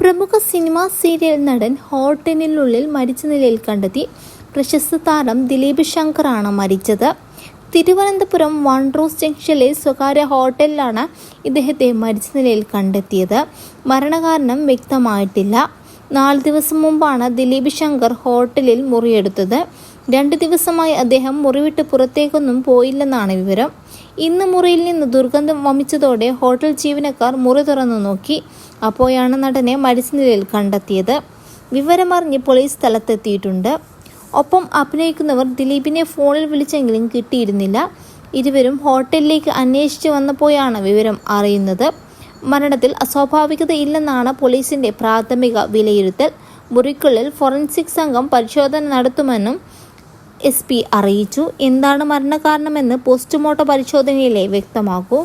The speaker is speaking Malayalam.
പ്രമുഖ സിനിമാ സീരിയൽ നടൻ ഹോട്ടലിനുള്ളിൽ മരിച്ച നിലയിൽ കണ്ടെത്തി. പ്രശസ്ത താരം ദിലീപ് ശങ്കറാണ് മരിച്ചത്. തിരുവനന്തപുരം വൺ വൺറോസ് ജംഗ്ഷനിലെ സ്വകാര്യ ഹോട്ടലിലാണ് ഇദ്ദേഹത്തെ മരിച്ച നിലയിൽ കണ്ടെത്തിയത്. മരണകാരണം വ്യക്തമായിട്ടില്ല. നാല് ദിവസം മുമ്പാണ് ദിലീപ് ശങ്കർ ഹോട്ടലിൽ മുറിയെടുത്തത്. രണ്ട് ദിവസമായി അദ്ദേഹം മുറിവിട്ട് പുറത്തേക്കൊന്നും പോയില്ലെന്നാണ് വിവരം. ഇന്ന് മുറിയിൽ നിന്ന് ദുർഗന്ധം വമിച്ചതോടെ ഹോട്ടൽ ജീവനക്കാർ മുറി തുറന്നു നോക്കി. അപ്പോഴാണ് നടനെ മരിച്ച നിലയിൽ കണ്ടെത്തിയത്. വിവരമറിഞ്ഞ് പോലീസ് സ്ഥലത്തെത്തിയിട്ടുണ്ട്. ഒപ്പം അഭിനയിക്കുന്നവർ ദിലീപിനെ ഫോണിൽ വിളിച്ചെങ്കിലും കിട്ടിയിരുന്നില്ല. ഇരുവരും ഹോട്ടലിലേക്ക് അന്വേഷിച്ചു വന്നപ്പോഴാണ് വിവരം അറിയുന്നത്. മരണത്തിൽ അസ്വാഭാവികത ഇല്ലെന്നാണ് പോലീസിന്റെ പ്രാഥമിക വിലയിരുത്തൽ. മുറിക്കുള്ളിൽ ഫോറൻസിക് സംഘം പരിശോധന നടത്തുമെന്നും എസ് അറിയിച്ചു. എന്താണ് മരണകാരണമെന്ന് പോസ്റ്റ്മോർട്ടം പരിശോധനയിലെ വ്യക്തമാക്കൂ.